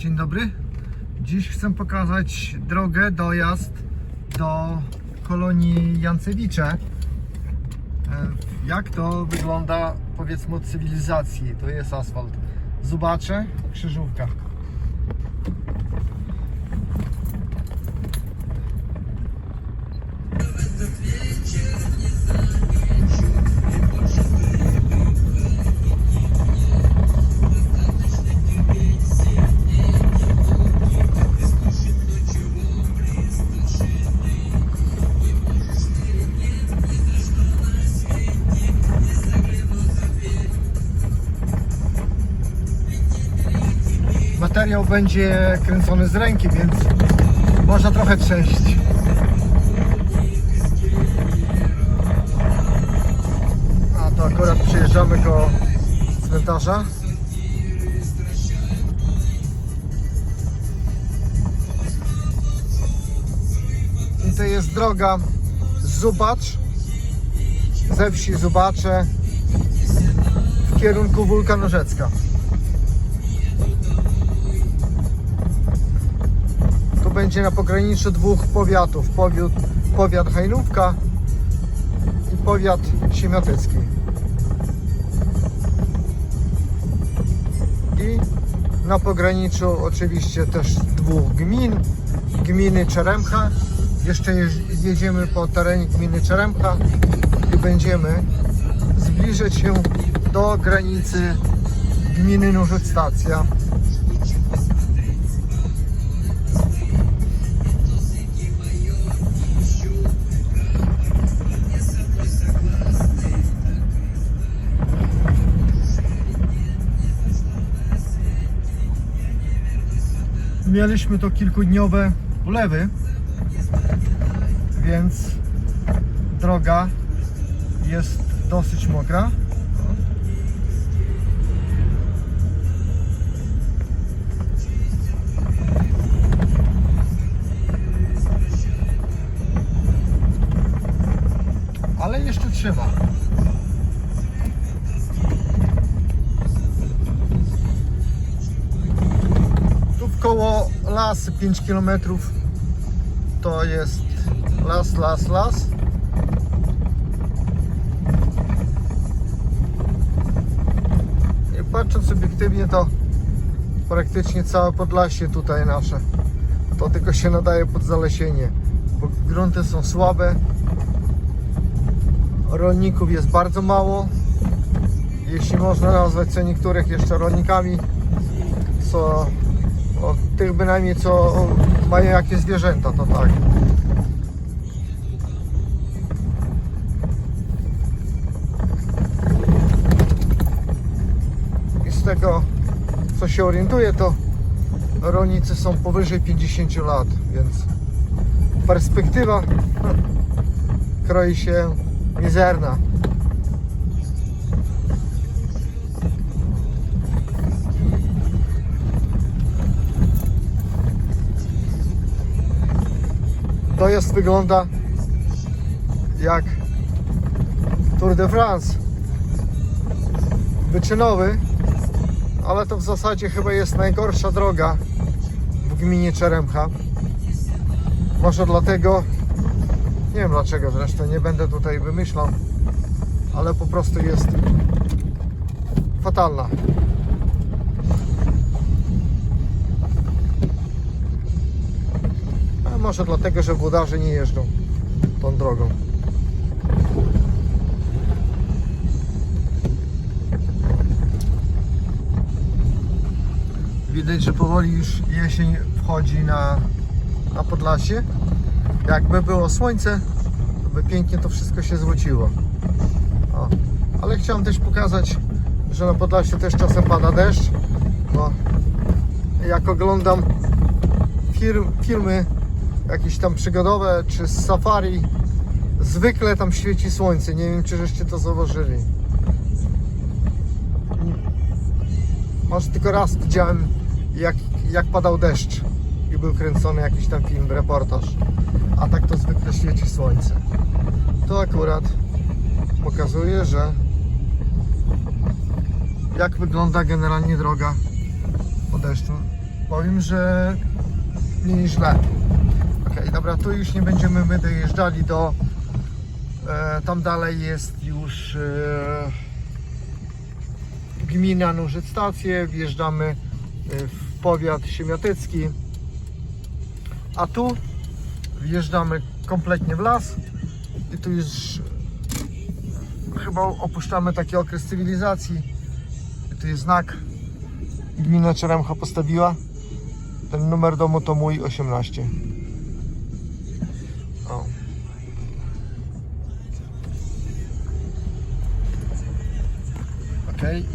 Dzień dobry. Dziś chcę pokazać drogę, dojazd do kolonii Jancewicze. Jak to wygląda powiedzmy od cywilizacji. To jest asfalt. Zobaczę, krzyżówka. Będzie kręcony z ręki, więc można trochę trzęść. A to akurat przyjeżdżamy koło cmentarza. I to jest droga Zubacz, ze wsi Zubacze w kierunku Wulkanorzecka. Będzie na pograniczu dwóch powiatów. Powiat, powiat Hajnówka i powiat Siemiatecki. I na pograniczu oczywiście też dwóch gmin. Gminy Czeremcha. Jeszcze jedziemy po terenie gminy Czeremcha i będziemy zbliżać się do granicy gminy Norzec Stacja. Mieliśmy to kilkudniowe ulewy, więc droga jest dosyć mokra. Ale jeszcze trzyma. Koło las 5 km to jest las, las, las. I patrząc obiektywnie to praktycznie całe Podlasie tutaj nasze. To tylko się nadaje pod zalesienie, bo grunty są słabe. Rolników jest bardzo mało. Jeśli można nazwać co niektórych jeszcze rolnikami, co o, tych bynajmniej co mają jakieś zwierzęta, to tak. I z tego co się orientuję, to rolnicy są powyżej 50 lat, więc perspektywa kroi się mizerna. Dojazd wygląda jak Tour de France. Wyczynowy, ale to w zasadzie chyba jest najgorsza droga w gminie Czeremcha. Może dlatego, nie wiem dlaczego zresztą, nie będę tutaj wymyślał, ale po prostu jest fatalna. Może dlatego, że włodarze nie jeżdżą tą drogą. Widać, że powoli już jesień wchodzi na, na Podlasie. Jakby było słońce, to by pięknie to wszystko się złociło. O. Ale chciałem też pokazać, że na Podlasie też czasem pada deszcz. Bo jak oglądam filmy jakieś tam przygodowe czy z safari, zwykle tam świeci słońce. Nie wiem, czy żeście to zauważyli. Może tylko raz widziałem, jak, jak padał deszcz i był kręcony jakiś tam film, reportaż. A tak to zwykle świeci słońce. To akurat pokazuje, że jak wygląda generalnie droga po deszczu. powiem, że nie źle. Ok, dobra, tu już nie będziemy my dojeżdżali do. E, tam dalej jest już e, gmina Nużyc Stacje. Wjeżdżamy e, w powiat siemiatecki. A tu wjeżdżamy kompletnie w las i tu już chyba opuszczamy taki okres cywilizacji. I tu jest znak. Gmina Czeremcha postawiła. Ten numer domu to mój 18.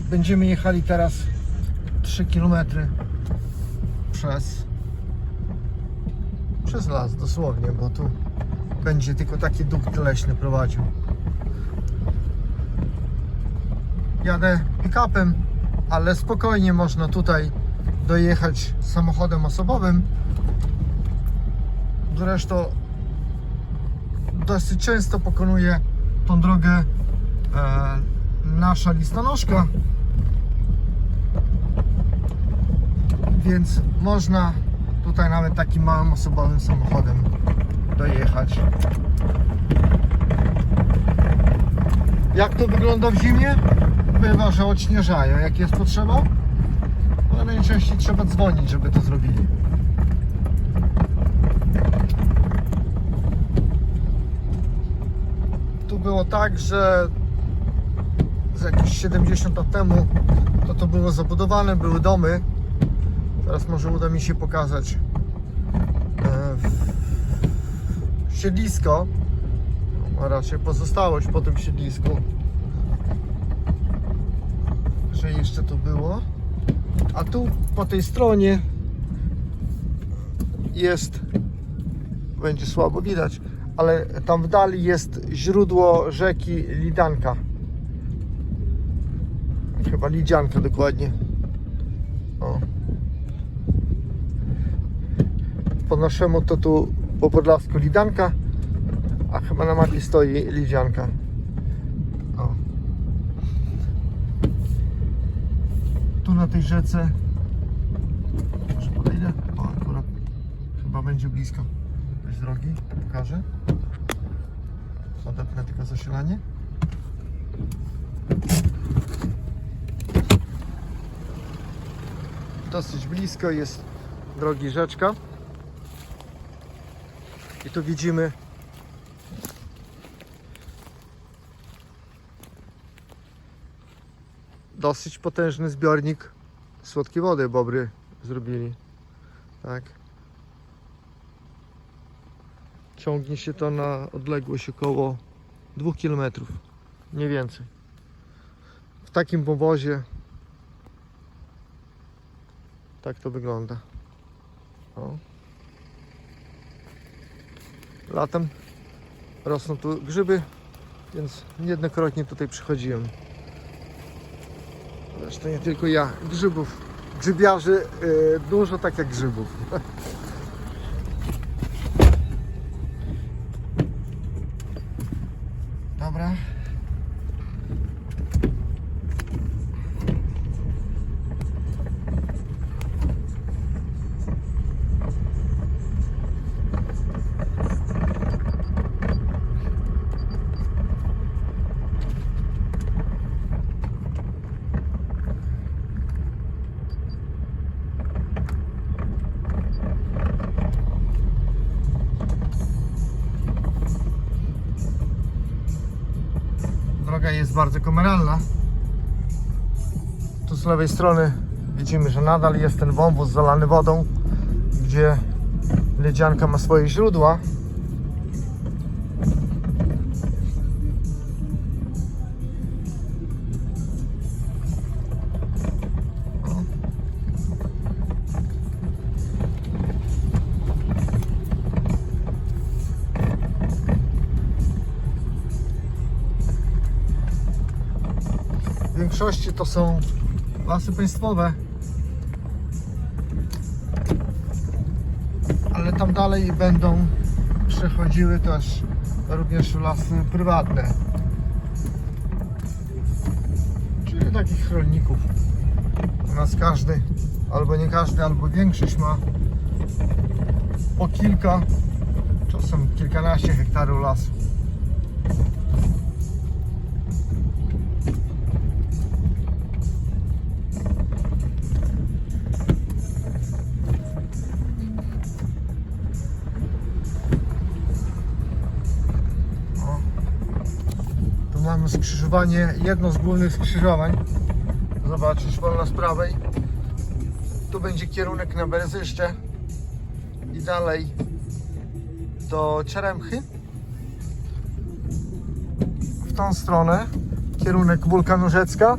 będziemy jechali teraz 3 km przez przez las dosłownie, bo tu będzie tylko taki duch leśny prowadził. Jadę pick-upem, ale spokojnie można tutaj dojechać samochodem osobowym. Zresztą dosyć często pokonuje tą drogę e, nasza listonoszka. Więc można tutaj nawet takim małym osobowym samochodem dojechać. Jak to wygląda w zimie? Bywa, że odśnieżają jak jest potrzeba, ale najczęściej trzeba dzwonić, żeby to zrobili. Tu było tak, że z jakieś 70 lat temu to to było zabudowane, były domy. Teraz może uda mi się pokazać e, siedlisko, a raczej pozostałość po tym siedlisku, że jeszcze tu było. A tu po tej stronie jest, będzie słabo widać, ale tam w dali jest źródło rzeki Lidanka. Chyba Lidzianka dokładnie. O. Po naszemu to tu po podlasku Lidanka, a chyba na mapie stoi Lidzianka. O. Tu na tej rzece może podejdę? O, akurat chyba będzie blisko z drogi, pokażę. Odepnę tylko zasilanie. Dosyć blisko jest drogi rzeczka. I tu widzimy dosyć potężny zbiornik słodkiej wody Bobry zrobili. Tak. Ciągnie się to na odległość około 2 km. Nie więcej. W takim wąwozie tak to wygląda. O. Latem rosną tu grzyby, więc niejednokrotnie tutaj przychodziłem. Zresztą nie tylko ja, grzybów, grzybiarzy yy, dużo tak jak grzybów. Dobra. Droga jest bardzo kameralna. Tu z lewej strony widzimy, że nadal jest ten wąwóz zalany wodą, gdzie Ledzianka ma swoje źródła. To są lasy państwowe. Ale tam dalej będą przechodziły też również lasy prywatne. Czyli takich rolników. U nas każdy albo nie każdy, albo większość ma po kilka, czasem kilkanaście hektarów lasu. Skrzyżowanie, jedno z głównych skrzyżowań. Zobaczysz, wolno z prawej. Tu będzie kierunek na Berzyszcze i dalej do Czeremchy. W tą stronę kierunek Wulkanu Rzecka.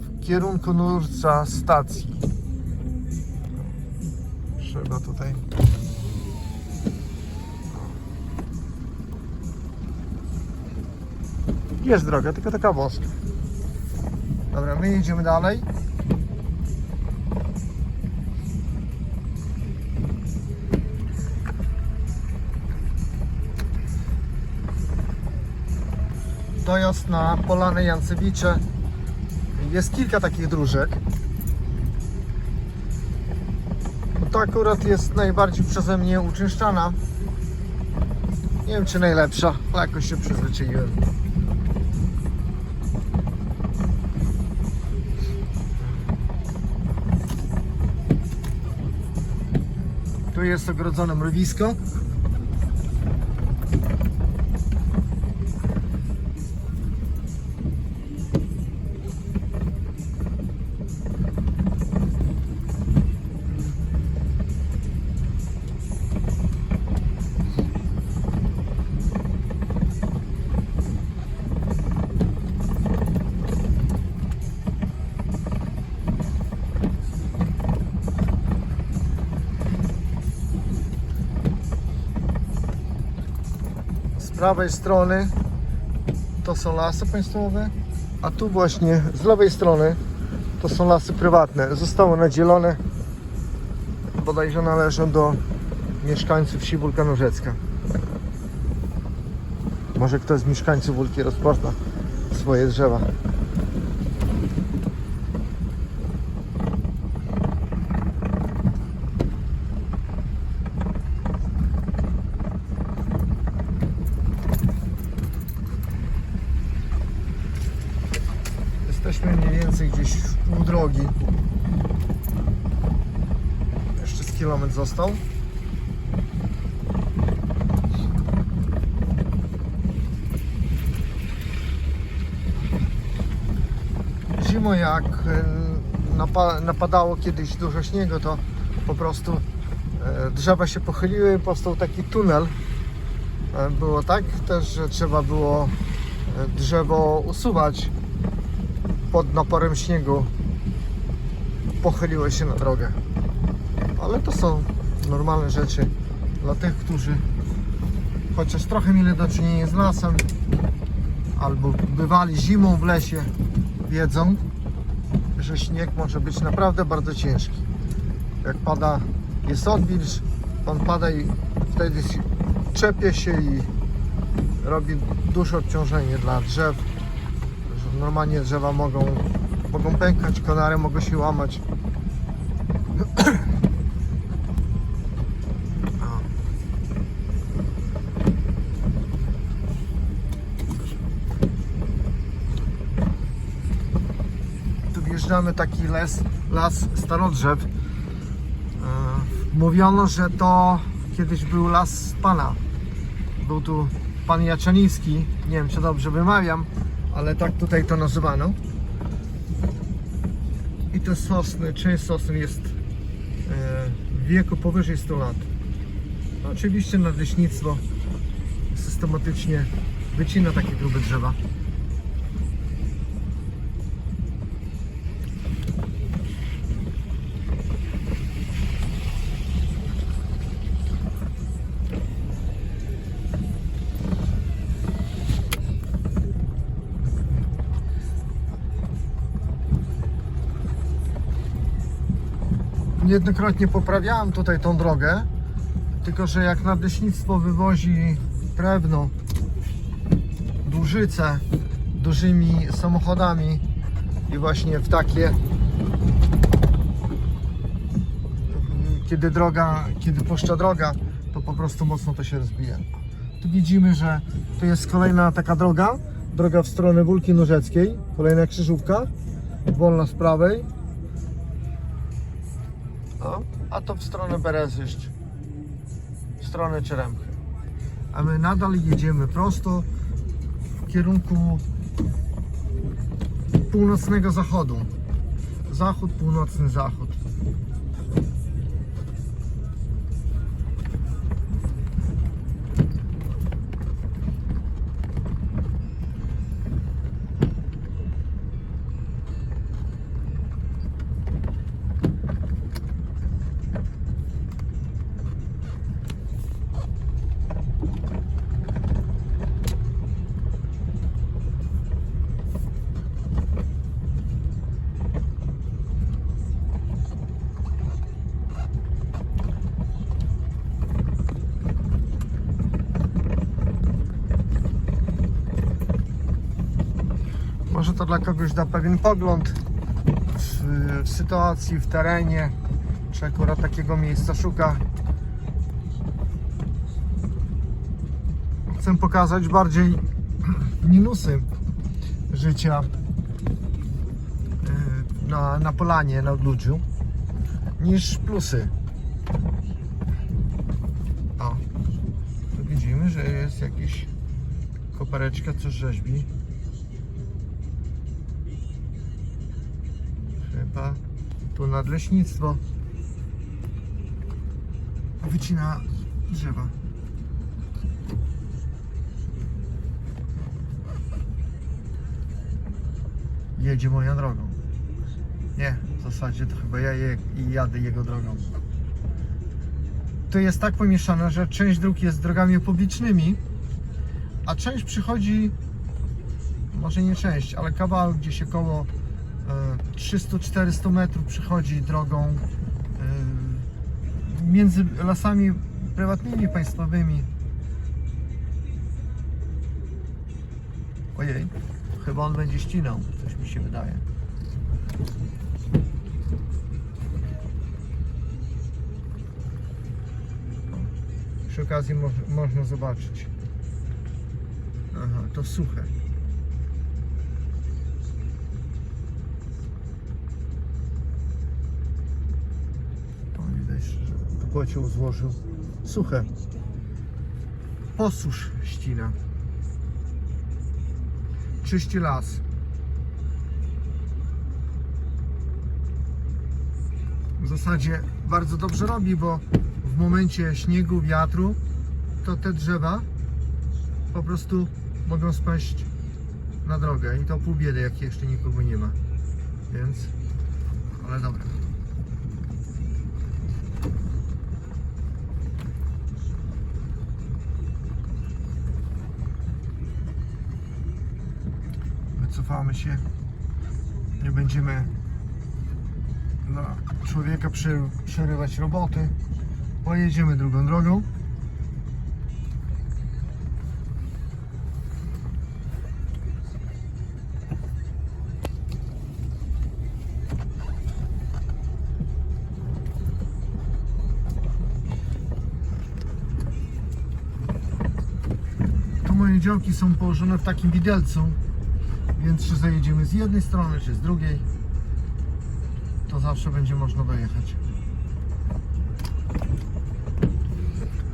W kierunku nurca stacji. Trzeba tutaj Jest droga, tylko taka wąska. Dobra, my jedziemy dalej. Dojazd na Polanę Jancewicze. Jest kilka takich dróżek. To akurat jest najbardziej przeze mnie uczęszczana. Nie wiem czy najlepsza, ale jakoś się przyzwyczaiłem. Tu jest ogrodzone mrowisko. Prawej strony to są lasy państwowe, a tu właśnie z lewej strony to są lasy prywatne. Zostało nadzielone, bodajże należą do mieszkańców wsi Wulkanorzecka. Może ktoś z mieszkańców Wólki rozpozna swoje drzewa. Jesteśmy mniej więcej gdzieś w pół drogi. Jeszcze z kilometr został. Zimą jak e, napa- napadało kiedyś dużo śniegu, to po prostu e, drzewa się pochyliły, powstał taki tunel. E, Było tak też, że trzeba było drzewo usuwać pod naporem śniegu pochyliło się na drogę. Ale to są normalne rzeczy dla tych, którzy chociaż trochę mieli do czynienia z lasem albo bywali zimą w lesie, wiedzą, że śnieg może być naprawdę bardzo ciężki. Jak pada, jest odwilż, on pada i wtedy czepie się i robi duże obciążenie dla drzew normalnie drzewa mogą, mogą pękać, konary mogą się łamać. Tu wjeżdżamy taki les, las starodrzew. E, Mówiono, że to kiedyś był las pana. Był tu pan Jaczaniński, nie wiem czy dobrze wymawiam, ale tak tutaj to nazywano. I te sosny, część sosny jest e, w wieku powyżej 100 lat. No, oczywiście nadleśnictwo systematycznie wycina takie grube drzewa. Niejednokrotnie poprawiałem tutaj tą drogę, tylko że jak nadleśnictwo wywozi drewno, dłużyce dużymi samochodami i właśnie w takie kiedy droga, kiedy puszcza droga, to po prostu mocno to się rozbija. Tu widzimy, że tu jest kolejna taka droga, droga w stronę Wólki Norzeckiej, kolejna krzyżówka, wolna z prawej, a to w stronę Berezyszcz, w stronę Czeremchy. A my nadal jedziemy prosto w kierunku północnego zachodu. Zachód, północny zachód. To dla kogoś da pewien pogląd w, w sytuacji, w terenie, czy akurat takiego miejsca szuka. Chcę pokazać bardziej minusy życia y, na, na polanie, na odludziu, niż plusy. O, tu widzimy, że jest jakiś kopareczka, co rzeźbi. Chyba tu nadleśnictwo wycina drzewa. Jedzie moją drogą. Nie, w zasadzie to chyba ja je, jadę jego drogą. To jest tak pomieszane, że część dróg jest drogami publicznymi, a część przychodzi, może nie część, ale kawałek gdzieś około e, 300-400 metrów przychodzi drogą e, między lasami prywatnymi, państwowymi. Ojej, chyba on będzie ścinał, coś mi się wydaje. Przy okazji moż, można zobaczyć. Aha, to suche. Kocioł złożył. Suche. Posusz ścina. Czyści las. W zasadzie bardzo dobrze robi, bo w momencie śniegu, wiatru, to te drzewa po prostu mogą spaść na drogę i to pół biedy, jak jeszcze nikogo nie ma. Więc, ale dobra. Wycofamy się. Nie będziemy dla człowieka prze- przerywać roboty. Pojedziemy drugą drogą. Działki są położone w takim widelcu, więc czy zajedziemy z jednej strony, czy z drugiej, to zawsze będzie można dojechać.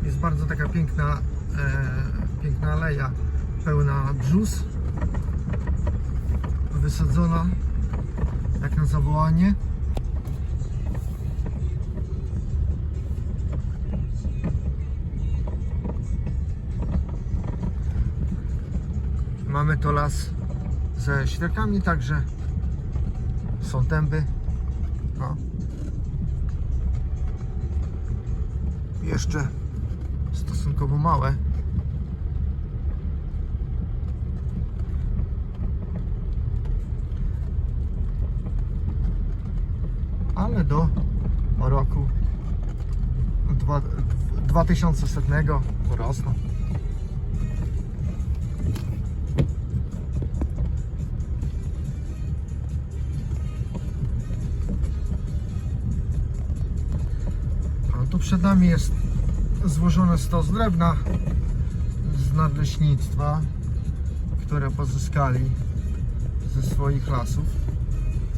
Jest bardzo taka piękna, e, piękna aleja, pełna brzus, wysadzona jak na zawołanie. Mamy to las ze świerkami, także są tęby. No. Jeszcze stosunkowo małe. Ale do roku dwa- 2100 rosną. Przed nami jest złożone stos drewna z nadleśnictwa, które pozyskali ze swoich lasów,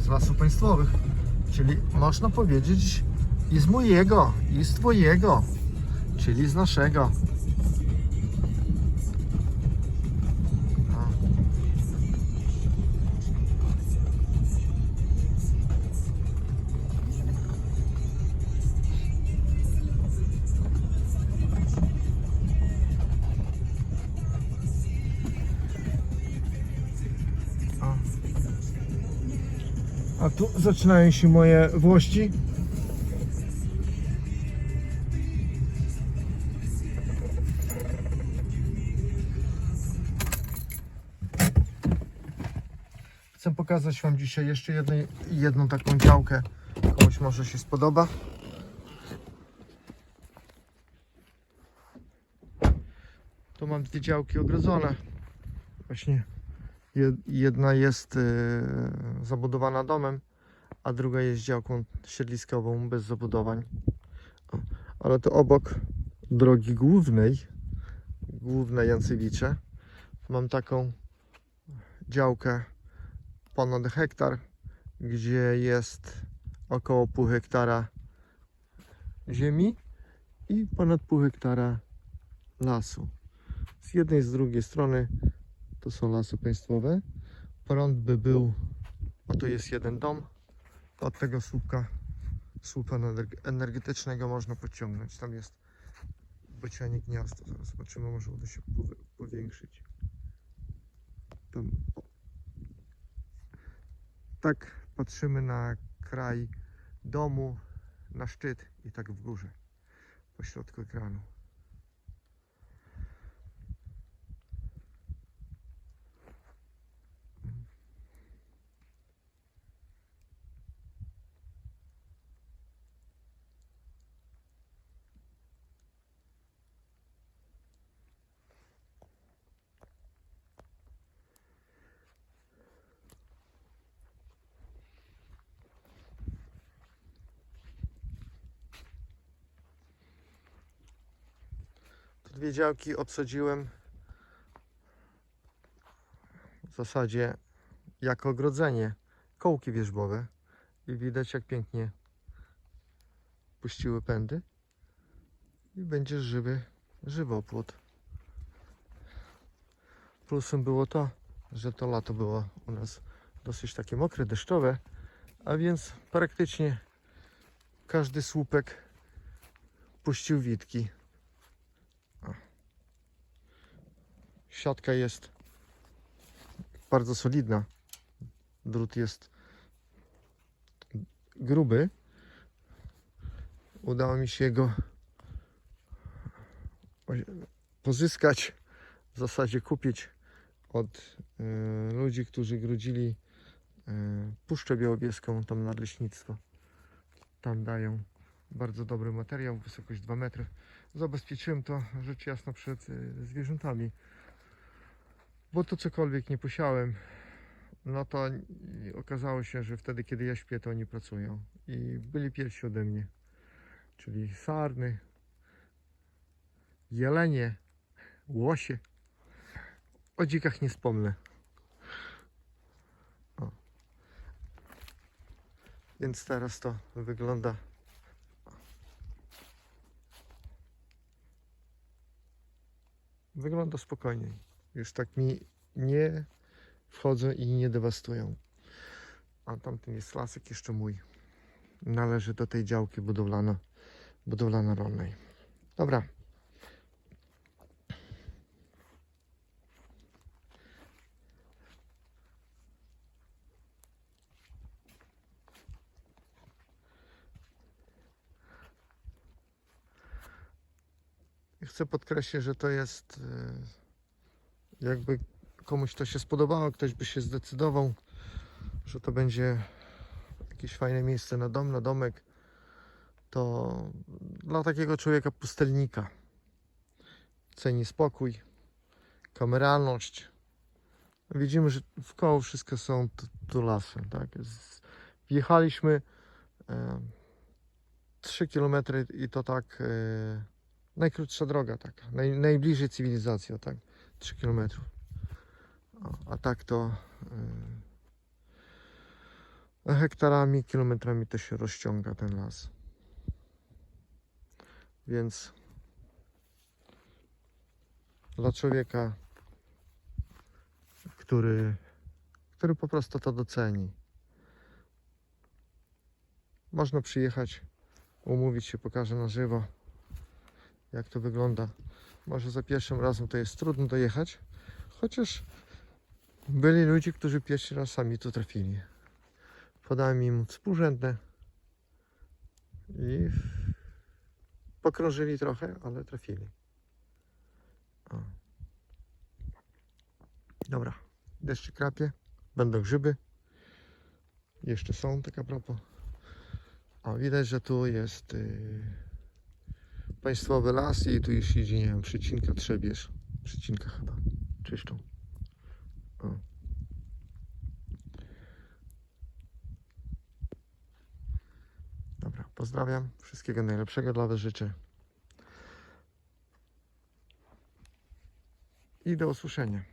z lasów państwowych. Czyli można powiedzieć, i z mojego, i z twojego, czyli z naszego. A tu zaczynają się moje włości. Chcę pokazać Wam dzisiaj jeszcze jednej, jedną taką działkę. Komuś może się spodoba. Tu mam dwie działki ogrodzone. Właśnie jedna jest e, zabudowana domem, a druga jest działką siedliskową bez zabudowań. Ale to obok drogi głównej, głównej Jancewicze, mam działkę ponad hektar, gdzie jest około pół hektara ziemi i ponad pół hektara lasu. Z jednej z drugiej strony to są lasy państwowe. Prąd by był, a tu jest jeden dom, od tego słupka, słupa energe- energetycznego można podciągnąć. Tam jest bocianie gniazdo. Zaraz zobaczymy, może uda się powiększyć. Tam. Tak patrzymy na kraj domu, na szczyt i tak w górze, po środku ekranu. Tu dwie działki obsadziłem. W zasadzie jako ogrodzenie, kołki wierzbowe. I widać jak pięknie puściły pędy. I będzie żywy żywopłot. Plusem było to, że to lato było u nas dosyć takie mokre, deszczowe, a więc praktycznie każdy słupek puścił witki. Siatka jest bardzo solidna. Drut jest gruby. Udało mi się go pozyskać, w zasadzie kupić od e, ludzi, którzy grudzili e, Puszczę Białobieską, tam nadleśnictwo. Tam dają bardzo dobry materiał, wysokość 2 metry. Zabezpieczyłem to rzecz jasna przed e, zwierzętami bo to cokolwiek nie posiałem, no to okazało się, że wtedy, kiedy ja śpię, to oni pracują. I byli pierwsi ode mnie. Czyli sarny, jelenie, łosie. O dzikach nie wspomnę. O. Więc teraz to wygląda. Wygląda spokojniej. Już tak mi nie wchodzą i nie dewastują. A tamten jest lasek jeszcze mój. Należy do tej działki budowlano, budowlano-rolnej. Dobra. Chcę podkreślić, że to jest e, jakby komuś to się spodobało, ktoś by się zdecydował, że to będzie jakieś fajne miejsce na dom, na domek, to dla takiego człowieka pustelnika ceni spokój, kameralność. Widzimy, że w koło wszystko są tu, tu lasy. Tak? Wjechaliśmy e, 3 km i to tak e, najkrótsza droga taka, naj, najbliżej cywilizacji, o tak, 3 km. A tak to e, hektarami, kilometrami to się rozciąga ten las. Więc dla człowieka, który, który po prostu to doceni. Można przyjechać, umówić się, pokażę na żywo, jak to wygląda. Może za pierwszym razem to jest trudno dojechać, chociaż byli ludzie, którzy pierwszy raz sami tu trafili. Podałem im współrzędne i pokrążyli trochę, ale trafili. O. Dobra, deszczy krapie, będą grzyby. Jeszcze są, tak a propos. O, widać, że tu jest yy, państwowy las i tu już idzie, nie wiem, przycinka trzebież. Przycinka chyba, czyszczą. O. Dobra, pozdrawiam. Wszystkiego najlepszego dla Was życzę. I do usłyszenia.